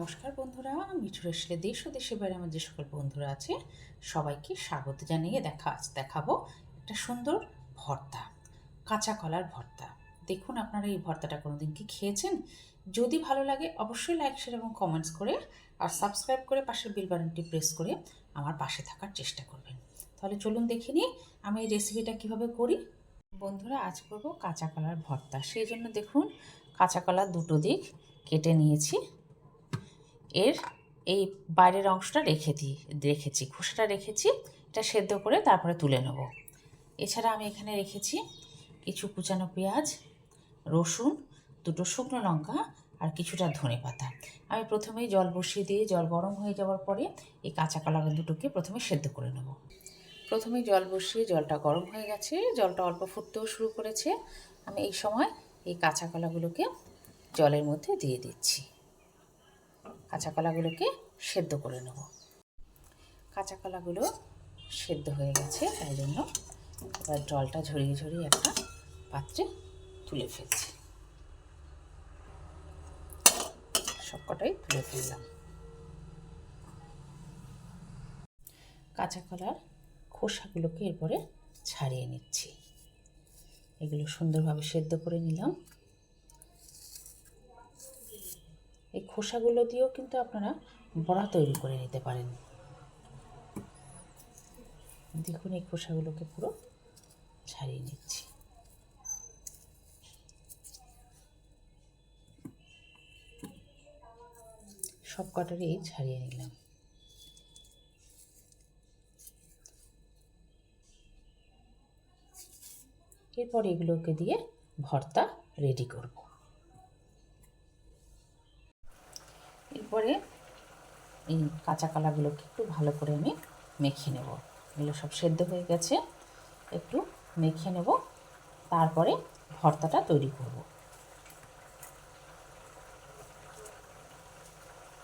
নমস্কার বন্ধুরা মিঠু রেসলে দেশ ও দেশের বাইরে আমার যে সকল বন্ধুরা আছে, সবাইকে স্বাগত জানিয়ে দেখা, আজ দেখাবো একটা সুন্দর ভর্তা, কাঁচা কলার ভর্তা। দেখুন আপনারা এই ভর্তাটা কোনো দিন কি খেয়েছেন? যদি ভালো লাগে অবশ্যই লাইক শেয়ার এবং কমেন্টস করে আর সাবস্ক্রাইব করে পাশের বিল বাটনটি প্রেস করে আমার পাশে থাকার চেষ্টা করবেন। তাহলে চলুন দেখে নিই আমি এই রেসিপিটা কীভাবে করি। বন্ধুরা, আজ করব কাঁচা কলার ভর্তা। সেই জন্য দেখুন, কাঁচা কলার দুটো দিক কেটে নিয়েছি। এর এই বাইরের অংশটা রেখে দিই, রেখেছি, খোসাটা রেখেছি, এটা সেদ্ধ করে তারপরে তুলে নেব। এছাড়া আমি এখানে রেখেছি কিছু কুচানো পেঁয়াজ, রসুন, দুটো শুকনো লঙ্কা আর কিছুটা ধনে পাতা। আমি প্রথমেই জল বসিয়ে দিয়ে, জল গরম হয়ে যাওয়ার পরে এই কাঁচা কলা দুটোকে প্রথমে সেদ্ধ করে নেব। প্রথমে জল বসিয়ে জলটা গরম হয়ে গেছে, জলটা অল্প ফুটতেও শুরু করেছে। আমি এই সময় এই কাঁচা কলাগুলোকে জলের মধ্যে দিয়ে দিচ্ছি। কাঁচা কলাগুলোকে সেদ্ধ করে নেব। কাঁচা কলাগুলো সেদ্ধ হয়ে গেছে, তাই জন্য এবার জলটা ঝরিয়ে ঝরিয়ে একটা পাত্রে তুলে ফেলছি। সবকটাই তুলে ফেললাম। কাঁচা কলার খোসাগুলোকে এরপরে ছাড়িয়ে নিচ্ছি। এগুলো সুন্দরভাবে সেদ্ধ করে নিলাম। এই খোসাগুলো দিয়েও কিন্তু আপনারা বড়া তৈরি করে নিতে পারেন। দেখুন এই খোসাগুলোকে পুরো ছাড়িয়ে নিচ্ছি। সব কটারই ছাড়িয়ে নিলাম। এরপর এগুলোকে দিয়ে ভর্তা রেডি করব। এরপরে এই কাঁচা কলাগুলোকে একটু ভালো করে আমি মেখে নেব। এগুলো সব সেদ্ধ হয়ে গেছে। একটু মেখে নেব। তারপরে ভর্তাটা তৈরি করব।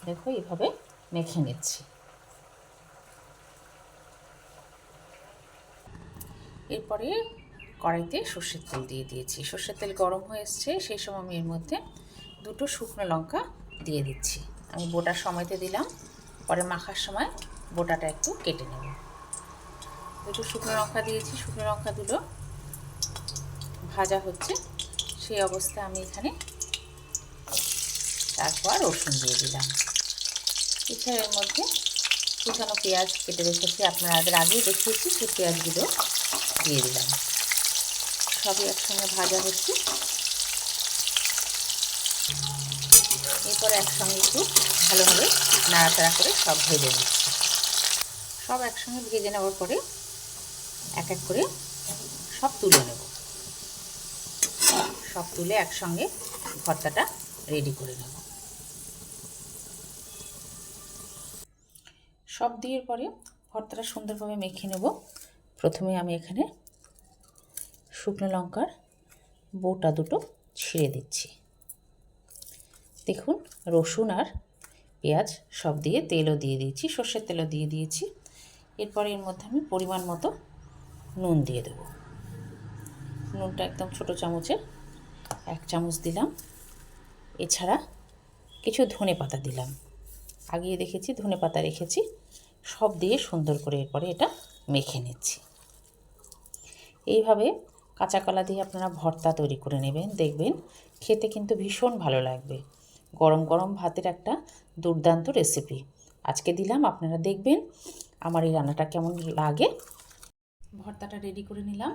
দেখো, এইভাবে মেখে নিচ্ছি। এরপরে কড়াইতে সর্ষের তেল দিয়ে দিয়েছি। সর্ষের তেল গরম হয়ে এসছে, সেই সময় আমি এর মধ্যে দুটো শুকনো লঙ্কা দিয়ে দিচ্ছি। আমি বোটার সময়তে দিলাম। পরে মাখার সময় বোটাটা একটু কেটে নেব। একটু শুকনো লঙ্কা দিয়েছি। শুকনো লঙ্কা দুটো ভাজা হচ্ছে। সেই অবস্থায় আমি এখানে তারপর রসুন দিয়ে দিলাম। এছাড়া এর মধ্যে কুচানো পেঁয়াজ কেটে রেখেছি। আপনারা আগের আগেই দেখিয়েছি, সেই পেঁয়াজগুলো দিয়ে দিলাম। সবই একসঙ্গে ভাজা হচ্ছে। এরপর একসঙ্গে একটু ভালোভাবে নাড়াচাড়া করে সব ভেজে নিচ্ছি। সব একসঙ্গে ভেজে নেওয়ার পরে এক এক করে সব তুলে নেব। সব তুলে একসঙ্গে ভর্তাটা রেডি করে নেব। সব দিয়ে পরে ভর্তাটা সুন্দরভাবে মেখে নেব। প্রথমে আমি এখানে শুকনো লঙ্কার বোটা দুটো ছিঁড়ে দিচ্ছি। দেখুন, রসুন আর পেঁয়াজ সব দিয়ে তেলও দিয়ে দিয়েছি, সর্ষের তেলও দিয়ে দিয়েছি। এরপরে এর মধ্যে আমি পরিমাণ মতো নুন দিয়ে দেবো। নুনটা একদম ছোটো চামচের এক চামচ দিলাম। এছাড়া কিছু ধনে পাতা দিলাম। আগিয়ে দেখেছি, ধনে পাতা রেখেছি, সব দিয়ে সুন্দর করে এরপরে এটা মেখে নিচ্ছি। এইভাবে কাঁচা কলা দিয়ে আপনারা ভর্তা তৈরি করে নেবেন, দেখবেন খেতে কিন্তু ভীষণ ভালো লাগবে। গরম গরম ভাতের একটা দুর্দান্ত রেসিপি আজকে দিলাম, আপনারা দেখবেন আমার এই রান্নাটা কেমন লাগে। ভর্তাটা রেডি করে নিলাম।